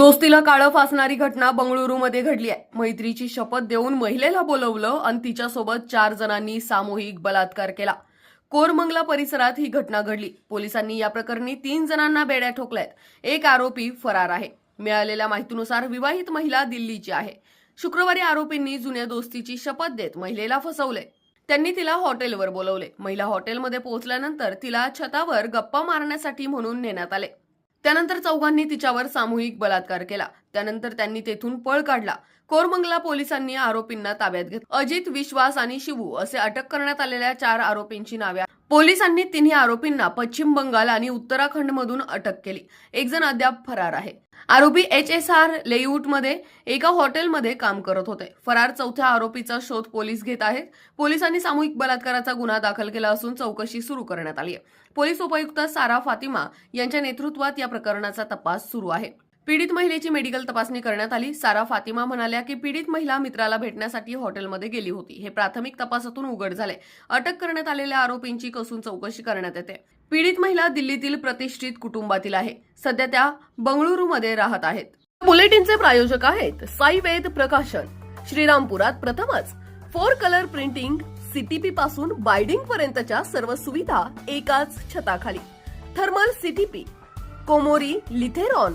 दोस्तीला काळं फासणारी घटना बंगळुरूमध्ये घडली आहे. मैत्रीची शपथ देऊन महिलेला बोलवलं आणि तिच्यासोबत चार जणांनी सामूहिक बलात्कार केला. कोरमंगला परिसरात ही घटना घडली. पोलिसांनी या प्रकरणी तीन जणांना बेड्या ठोकल्यात. एक आरोपी फरार आहे. मिळालेल्या माहितीनुसार विवाहित महिला दिल्लीची आहे. शुक्रवारी आरोपींनी जुन्या दोस्तीची शपथ देत महिलेला फसवले त्यांनी तिला हॉटेलवर बोलवले. महिला हॉटेलमध्ये पोहोचल्यानंतर तिला छतावर गप्पा मारण्यासाठी म्हणून नेण्यात आले. त्यानंतर चौघांनी तिच्यावर सामूहिक बलात्कार केला. त्यानंतर त्यांनी तेथून पळ काढला. कोरमंगला पोलिसांनी आरोपींना ताब्यात घेतलं. अजित विश्वास आणि शिवू असे अटक करण्यात आलेल्या चार आरोपींची नावे पोलिसांनी तिन्ही आरोपींना पश्चिम बंगाल आणि उत्तराखंडमधून अटक केली. एक जण अद्याप फरार आहे. आरोपी एच एस आर लेआउटमध्ये एका हॉटेलमध्ये काम करत होते. फरार चौथ्या आरोपीचा शोध पोलीस घेत आहेत. पोलिसांनी सामूहिक बलात्काराचा गुन्हा दाखल केला असून चौकशी सुरू करण्यात आली आहे. पोलीस उपायुक्त सारा फातिमा यांच्या नेतृत्वात या प्रकरणाचा तपास सुरू आहे. पीडित महिलेची मेडिकल तपासणी करण्यात आली. सारा फातिमा म्हणाल्या की पीडित महिला मित्राला भेटण्यासाठी हॉटेलमध्ये गेली होती. हे प्राथमिक तपासातून उघड झाले. अटक करण्यात आलेल्या आरोपींची कसून चौकशी करण्यात येते. पीडित महिला दिल्लीतील प्रतिष्ठित कुटुंबातील आहे. सध्या त्या बंगळुरूमध्ये राहत आहेत. बुलेटिनचे प्रायोजक आहेत साई वेद प्रकाशन. श्रीरामपुरात प्रथमच फोर कलर प्रिंटिंग सीटीपी पासून बायडिंग पर्यंतच्या सर्व सुविधा एकाच छताखाली. Thermal CTP Komori Lithrone